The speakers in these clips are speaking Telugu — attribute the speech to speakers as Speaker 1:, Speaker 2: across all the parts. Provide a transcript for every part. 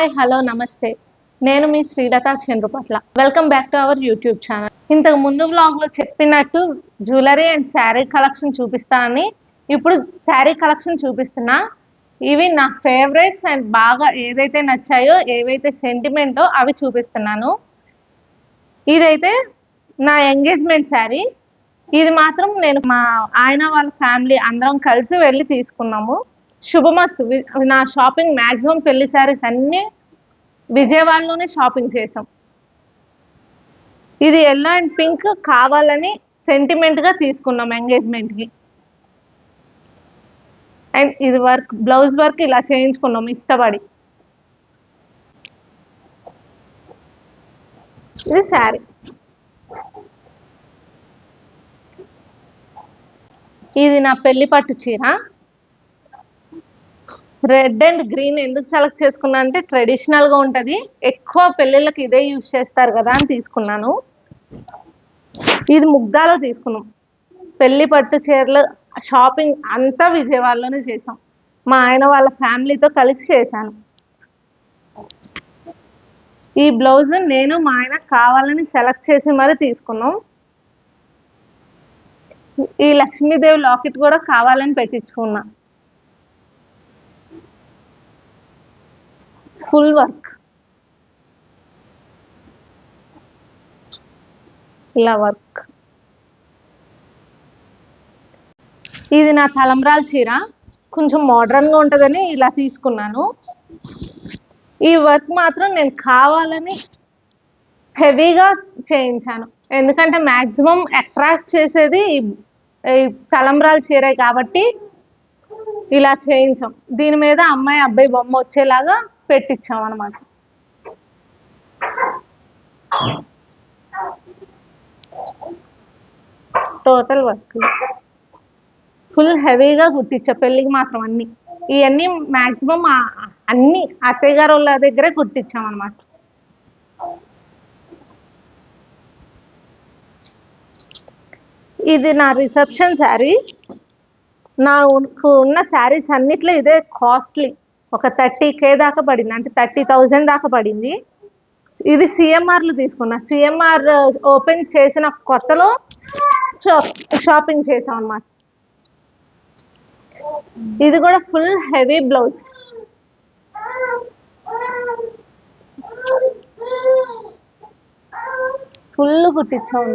Speaker 1: హాయ్ హలో నమస్తే. నేను మీ Srilatha Chandrupatla. Welcome back to our YouTube channel ఇంతకు ముందు vlog లో చెప్పినట్టు జ్యువెలరీ అండ్ శారీ కలెక్షన్ చూపిస్తా అని. ఇప్పుడు శారీ కలెక్షన్ చూపిస్తున్నా. ఇవి నా ఫేవరెట్స్ అండ్ బాగా ఏదైతే నచ్చాయో ఏవైతే సెంటిమెంటో అవి చూపిస్తున్నాను. ఇదైతే నా ఎంగేజ్మెంట్ శారీ ఇది మాత్రం నేను మా ఆయన వాళ్ళ ఫ్యామిలీ అందరం కలిసి వెళ్ళి తీసుకున్నాము. శుభమస్తు. నా షాపింగ్ మాక్సిమం పెళ్ళి శారీస్ అన్నీ విజయవాడలోనే షాపింగ్ చేసాం ఇది ఎల్లో అండ్ పింక్ కావాలని సెంటిమెంట్గా తీసుకున్నాం ఎంగేజ్మెంట్కి అండ్ ఇది వర్క్ బ్లౌజ్ వర్క్ ఇలా చేయించుకున్నాం ఇష్టపడి. ఇది శారీ. ఇది నా పెళ్ళి పట్టు చీర. రెడ్ అండ్ గ్రీన్ ఎందుకు సెలెక్ట్ చేసుకున్నా అంటే ట్రెడిషనల్గా ఉంటది. ఎక్కువ పెళ్ళిళ్ళకి ఇదే యూజ్ చేస్తారు కదా అని తీసుకున్నాను. ఇది ముగ్ధాలో తీసుకున్నాం. పెళ్ళి పట్టు చీరలు షాపింగ్ అంతా విజయవాడలోనే చేసాం. మా ఆయన వాళ్ళ ఫ్యామిలీతో కలిసి చేశాను. ఈ బ్లౌజ్ నేను మా ఆయన కావాలని సెలెక్ట్ చేసి మరి తీసుకున్నాం. ఈ లక్ష్మీదేవి లాకెట్ కూడా కావాలని పెట్టించుకున్నా. ఫుల్ వర్క్ ఇలా వర్క్ ఇది నా తలంబ్రాల చీర. కొంచెం మోడర్న్గా ఉంటుందని ఇలా తీసుకున్నాను. ఈ వర్క్ మాత్రం నేను కావాలని హెవీగా చేయించాను. ఎందుకంటే మ్యాక్సిమం అట్రాక్ట్ చేసేది ఈ తలంబ్రాల చీరే కాబట్టి ఇలా చేయించాం. దీని మీద అమ్మాయి అబ్బాయి బొమ్మ వచ్చేలాగా పెట్టించాం అనమాట టోటల్ వర్క్ ఫుల్ హెవీగా కుట్టించా పెళ్ళికి మాత్రం అన్ని. ఇవన్నీ మాక్సిమం అన్ని అత్తయ్య గారు వాళ్ళ దగ్గరే కుట్టించాం అనమాట ఇది నా రిసెప్షన్ శారీ నా ఉన్న శారీస్ అన్నిట్లో ఇదే కాస్ట్లీ ఒక థర్టీ కే దాకా పడింది. అంటే థర్టీ థౌజండ్ దాకా పడింది. ఇది సిఎంఆర్లు తీసుకున్నా. సిఎంఆర్ ఓపెన్ చేసిన కొత్తలో షాప్ షాపింగ్ చేసాం అన్నమాట ఇది కూడా ఫుల్ హెవీ బ్లౌజ్. ఫుల్ కుట్టించాం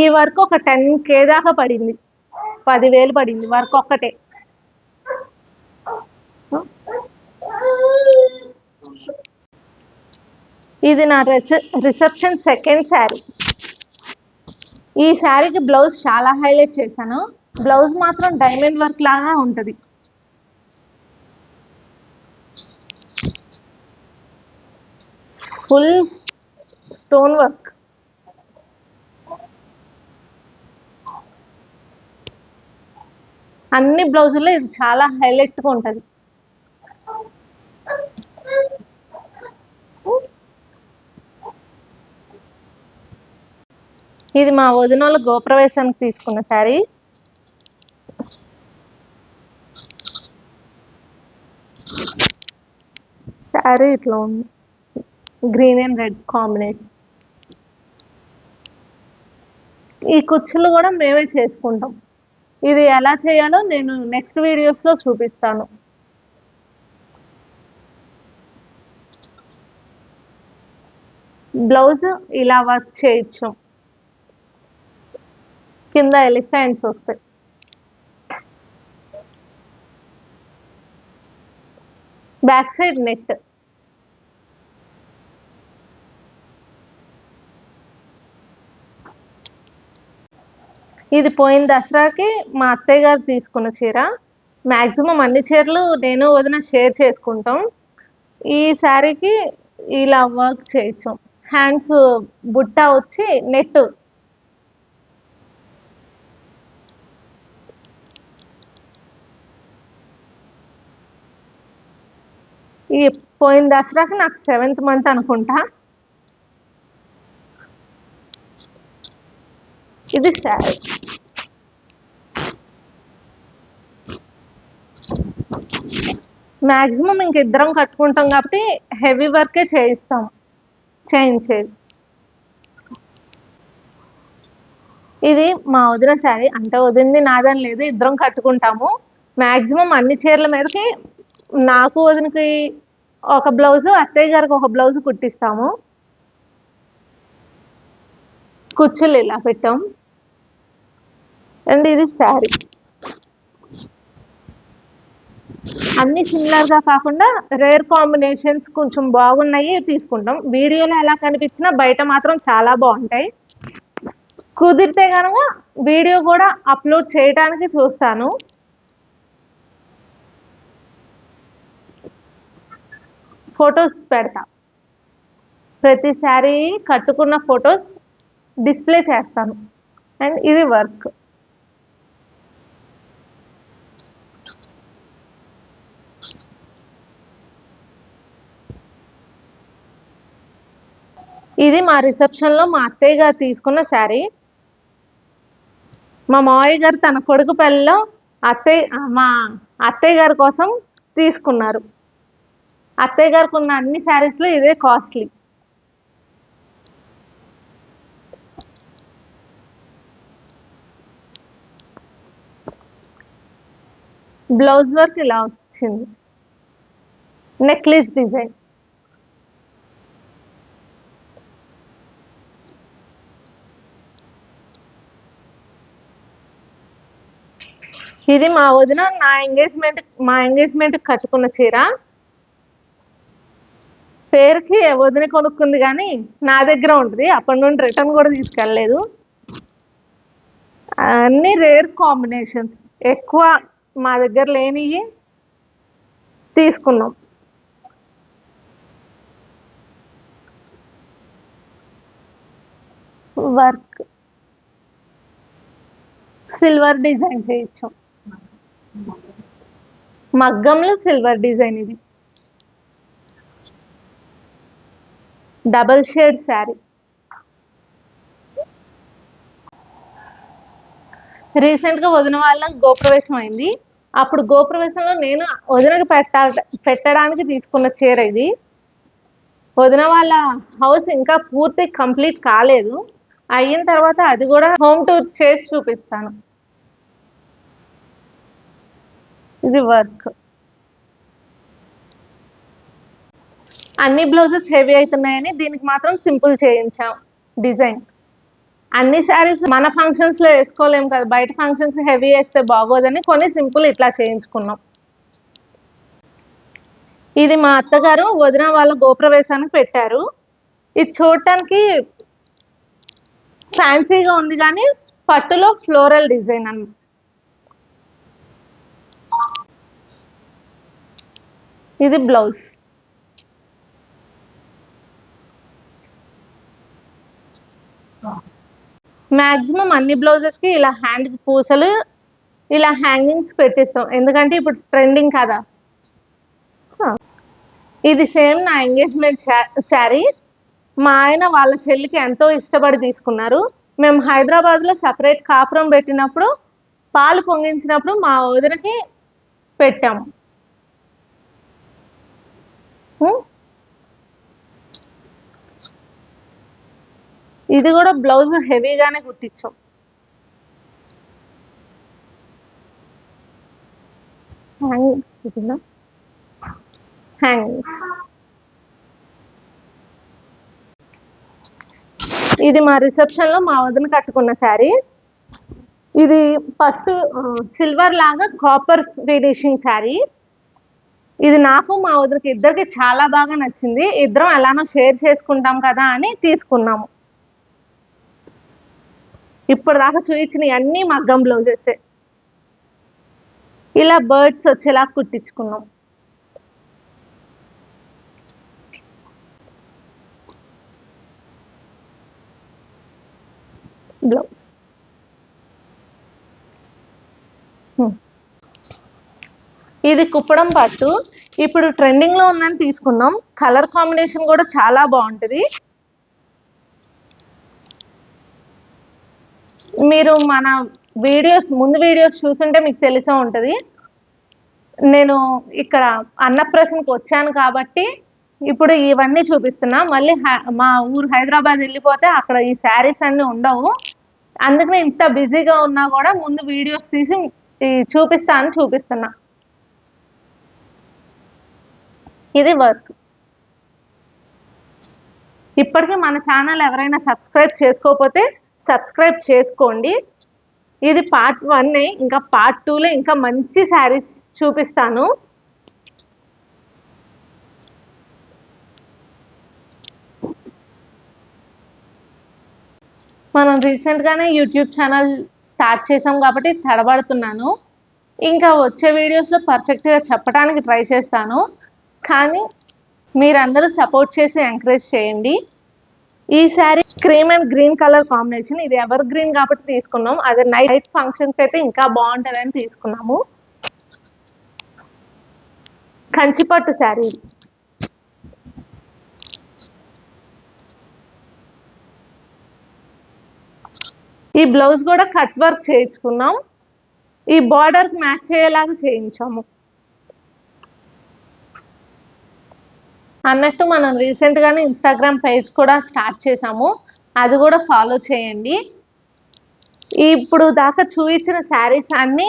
Speaker 1: ఈ వర్క్ ఒక టెన్ కే దాకా పడింది. పదివేలు పడింది వర్క్ ఒక్కటే. ఇది నా రిసెప్షన్ సెకండ్ శారీ. ఈ శారీకి బ్లౌజ్ చాలా హైలైట్ చేశాను. బ్లౌజ్ మాత్రం డైమండ్ వర్క్ లాగా ఉంటుంది. Full stone work. అన్ని బ్లౌజుల్లో ఇది చాలా హైలైట్గా ఉంటుంది. ఇది మా వదినోళ్ళ గోప్రవేశానికి తీసుకున్న శారీ. శారీ ఇట్లా ఉంది. Green and red combination. ఈ కుచ్చులు కూడా మేమే చేసుకుంటాం. ఇది ఎలా చేయాలో నేను నెక్స్ట్ వీడియోస్లో చూపిస్తాను. బ్లౌజ్ ఇలా వర్క్ చేయొచ్చు. కింద ఎలిఫెంట్స్ వస్తాయి. బ్యాక్ సైడ్ నెట్ ఇది పోయిన దసరాకి మా అత్తయ్య గారు తీసుకున్న చీర. మాక్సిమం అన్ని చీరలు నేను వదిన షేర్ చేసుకుంటాం. ఈ శారీకి ఇలా వర్క్ చేయొచ్చు హ్యాండ్స్ బుట్ట వచ్చి నెట్. ఈ పోయిన దసరాకి నాకు సెవెంత్ మంత్ అనుకుంటా. ఇది శారీ. మ్యాక్సిమం ఇంక ఇద్దరం కట్టుకుంటాం కాబట్టి హెవీ వర్కే చేయిస్తాం. చేయించేది. ఇది మా వదిన శారీ. అంటే వదింది నాదని లేదు. ఇద్దరం కట్టుకుంటాము. మ్యాక్సిమం అన్ని చీరల మీదకి నాకు వదినకి ఒక బ్లౌజు అత్తయ్య గారికి ఒక బ్లౌజ్ కుట్టిస్తాము. కుచ్చులు ఇలా పెట్టాం. అండ్ ఇది శారీ. అన్ని సిమిలర్గా కాకుండా రేర్ కాంబినేషన్స్ కొంచెం బాగున్నాయి తీసుకుంటాం. వీడియోలో ఎలా కనిపించినా బయట మాత్రం చాలా బాగుంటాయి. కుదిరితే కనుక వీడియో కూడా అప్లోడ్ చేయడానికి చూస్తాను. ఫొటోస్ పెడతా. ప్రతిసారి కట్టుకున్న ఫొటోస్ డిస్ప్లే చేస్తాను. అండ్ ఇది వర్క్ ఇది మా రిసెప్షన్లో మా అత్తయ్య గారు తీసుకున్న శారీ మా మావయ్య గారు తన కొడుకు పెళ్ళిలో అత్తయ్య మా అత్తయ్య గారి కోసం తీసుకున్నారు. అత్తయ్య గారికి ఉన్న అన్ని శారీస్లో ఇదే కాస్ట్లీ బ్లౌజ్ వర్క్ ఇలా వచ్చింది. Necklace design. ఇది మా వదిన నా ఎంగేజ్మెంట్ మా ఎంగేజ్మెంట్ కట్టుకున్న చీర. పేరుకి వదిన కొనుక్కుంది కానీ నా దగ్గర ఉంటుంది. అప్పటి నుండి రిటర్న్ కూడా తీసుకెళ్ళలేదు. అన్ని రేర్ కాంబినేషన్స్ ఎక్కువ మా దగ్గర లేనివి తీసుకున్నాం. వర్క్. సిల్వర్ డిజైన్ చేయించాం. మగ్గంలో సిల్వర్ డిజైన్ ఇది. డబల్ షేడ్ శారీ రీసెంట్గా వదిన వాళ్ళ గోప్రవేశం అయింది. అప్పుడు గోప్రవేశంలో నేను వదినకి పెట్ట పెట్టడానికి తీసుకున్న చీర ఇది. వదిన వాళ్ళ హౌస్ ఇంకా పూర్తి కంప్లీట్ కాలేదు. అయిన తర్వాత అది కూడా హోమ్ టూర్ చేసి చూపిస్తాను. ఇది వర్క్. అన్ని బ్లౌజెస్ హెవీ అవుతున్నాయని దీనికి మాత్రం సింపుల్ చేయించాం డిజైన్. అన్ని శారీస్ మన ఫంక్షన్స్లో వేసుకోలేం కదా బయట ఫంక్షన్స్ హెవీ వేస్తే బాగోదని కొన్ని సింపుల్ ఇట్లా చేయించుకున్నాం. ఇది మా అత్తగారు వదిన వాళ్ళ గోప్రవేశానికి పెట్టారు. ఇది చూడటానికి ఫ్యాన్సీగా ఉంది కానీ పట్టులో ఫ్లోరల్ డిజైన్ అన్న ఇది బ్లౌజ్. మ్యాక్సిమం అన్ని బ్లౌజెస్కి ఇలా హ్యాండ్ పూసలు ఇలా హ్యాంగింగ్స్ పెట్టిస్తాం. ఎందుకంటే ఇప్పుడు ట్రెండింగ్ కదా. సో ఇది సేమ్ నా ఎంగేజ్మెంట్ శారీ మా ఆయన వాళ్ళ చెల్లికి ఎంతో ఇష్టపడి తీసుకున్నారు. మేము హైదరాబాద్లో సపరేట్ కాపురం పెట్టినప్పుడు పాలు పొంగించినప్పుడు మా వదినకి పెట్టాము. ఇది కూడా బ్లౌజ్ హెవీగానే కుట్టించాం. హ్యాంగింగ్స్ ఇదినా? హ్యాంగింగ్స్ ఇది మా రిసెప్షన్లో మా వదిన కట్టుకున్న శారీ. ఇది పట్టు సిల్వర్ లాగా కాపర్ ఫినిషింగ్ శారీ. ఇది నాకు మా వదినకి ఇద్దరికి చాలా బాగా నచ్చింది. ఇద్దరం ఎలానో షేర్ చేసుకుంటాం కదా అని తీసుకున్నాము. ఇప్పుడు దాకా చూపించిన అన్ని మగ్గం బ్లౌజెస్ ఇలా బర్డ్స్ వచ్చేలా కుట్టించుకున్నాం. బ్లౌజ్. ఇది కుప్పడం పట్టు. ఇప్పుడు ట్రెండింగ్లో ఉందని తీసుకున్నాం కలర్ కాంబినేషన్ కూడా చాలా బాగుంటుంది. మీరు మన వీడియోస్ ముందు వీడియోస్ చూసుంటే మీకు తెలిసే ఉంటుంది. నేను ఇక్కడ అన్నప్రసన్కి వచ్చాను కాబట్టి ఇప్పుడు ఇవన్నీ చూపిస్తున్నా. మళ్ళీ హై- మా ఊరు హైదరాబాద్ వెళ్ళిపోతే అక్కడ ఈ శారీస్ అన్నీ ఉండవు. అందుకని ఇంత బిజీగా ఉన్నా కూడా ముందు వీడియోస్ తీసి చూపిస్తా అని చూపిస్తున్నా. ఇది వర్క్ ఇప్పటికీ మన ఛానల్ ఎవరైనా సబ్స్క్రైబ్ చేసుకోకపోతే సబ్స్క్రైబ్ చేసుకోండి. ఇది పార్ట్ వన్ ఇంకా పార్ట్ టూలో ఇంకా మంచి శారీస్ చూపిస్తాను. మనం రీసెంట్గానే యూట్యూబ్ ఛానల్ స్టార్ట్ చేసాం కాబట్టి తడబడుతున్నాను. ఇంకా వచ్చే వీడియోస్లో పర్ఫెక్ట్గా చెప్పడానికి ట్రై చేస్తాను. కానీ మీరందరూ సపోర్ట్ చేసి ఎంకరేజ్ చేయండి. ఈ sari cream and green colour combination ఇది ఎవర్ గ్రీన్ కాబట్టి తీసుకున్నాం. అది నైట్ ఫంక్షన్స్ అయితే ఇంకా బాగుంటుందని తీసుకున్నాము. కంచిపట్టు శారీ ఈ బ్లౌజ్ కూడా కట్ వర్క్ చేయించుకున్నాం. ఈ బార్డర్ మ్యాచ్ అయ్యేలాగా చేయించాము. అన్నట్టు మనం రీసెంట్గానే ఇన్స్టాగ్రామ్ పేజ్ కూడా స్టార్ట్ చేసాము. అది కూడా ఫాలో చేయండి. ఇప్పుడు దాకా చూపించిన శారీస్ అన్నీ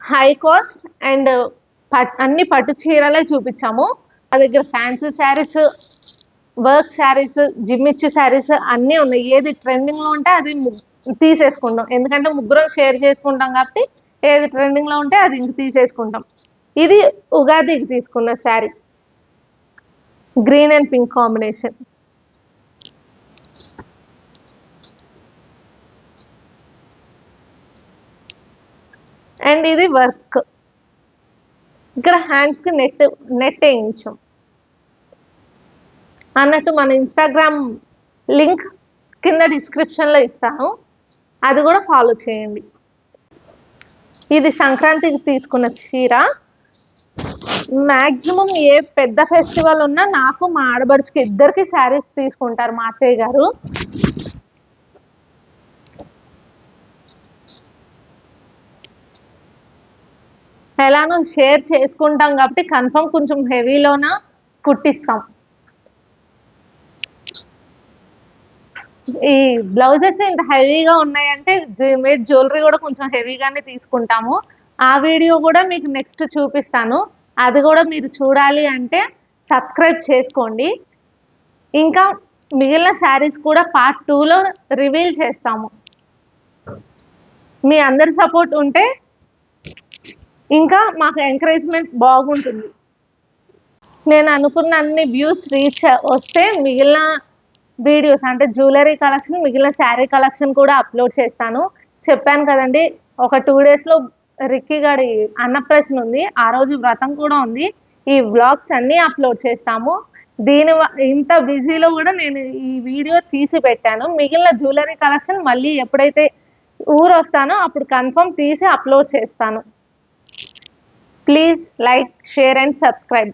Speaker 1: హై కాస్ట్ అండ్ పట్ అన్ని పట్టు చీరలే చూపించాము. మా దగ్గర ఫ్యాన్సీ శారీస్ వర్క్ శారీస్ జిమ్మిచ్చి శారీస్ అన్నీ ఉన్నాయి. ఏది ట్రెండింగ్లో ఉంటే అది తీసేసుకుంటాం. ఎందుకంటే ముగ్గురం షేర్ చేసుకుంటాం కాబట్టి ఏది ట్రెండింగ్లో ఉంటే అది ఇంక తీసేసుకుంటాం. ఇది ఉగాదికి తీసుకున్న sari green and pink combination and ఇది వర్క్ ఇక్కడ హ్యాండ్స్కి నెట్ నెట్ వేయించాం. అన్నట్టు మన ఇన్స్టాగ్రామ్ లింక్ కింద డిస్క్రిప్షన్లో ఇస్తాను. అది కూడా ఫాలో చేయండి. ఇది సంక్రాంతికి తీసుకున్న చీర. మాక్సిమం ఏ పెద్ద ఫెస్టివల్ ఉన్నా నాకు మా ఆడబడుచుకి ఇద్దరికి శారీస్ తీసుకుంటారు మా అత్తయ్య గారు. ఎలానో షేర్ చేసుకుంటాం కాబట్టి కన్ఫర్మ్ కొంచెం హెవీలోన కుట్టిస్తాం. ఈ బ్లౌజెస్ ఇంత హెవీగా ఉన్నాయంటే మీరు జ్యువెలరీ కూడా కొంచెం హెవీగానే తీసుకుంటాము. ఆ వీడియో కూడా మీకు నెక్స్ట్ చూపిస్తాను. అది కూడా మీరు చూడాలి అంటే సబ్స్క్రైబ్ చేసుకోండి. ఇంకా మిగిలిన శారీస్ కూడా పార్ట్ టూలో రివీల్ చేస్తాము. మీ అందరి సపోర్ట్ ఉంటే ఇంకా మాకు ఎంకరేజ్మెంట్ బాగుంటుంది. నేను అనుకున్న అన్ని వ్యూస్ రీచ్ వస్తే మిగిలిన వీడియోస్ అంటే జ్యువెలరీ కలెక్షన్ మిగిలిన శారీ కలెక్షన్ కూడా అప్లోడ్ చేస్తాను. చెప్పాను కదండి ఒక టూ డేస్లో రిక్కిగాడి గారి ఉంది. ఆ రోజు వ్రతం కూడా ఉంది. ఈ వ్లాగ్స్ అన్నీ అప్లోడ్ చేస్తాము. దీని ఇంత బిజీలో కూడా నేను ఈ వీడియో తీసి పెట్టాను. మిగిలిన జ్యువెలరీ కలెక్షన్ మళ్ళీ ఎప్పుడైతే ఊరు వస్తానో అప్పుడు కన్ఫర్మ్ తీసి అప్లోడ్ చేస్తాను. Please like share and subscribe.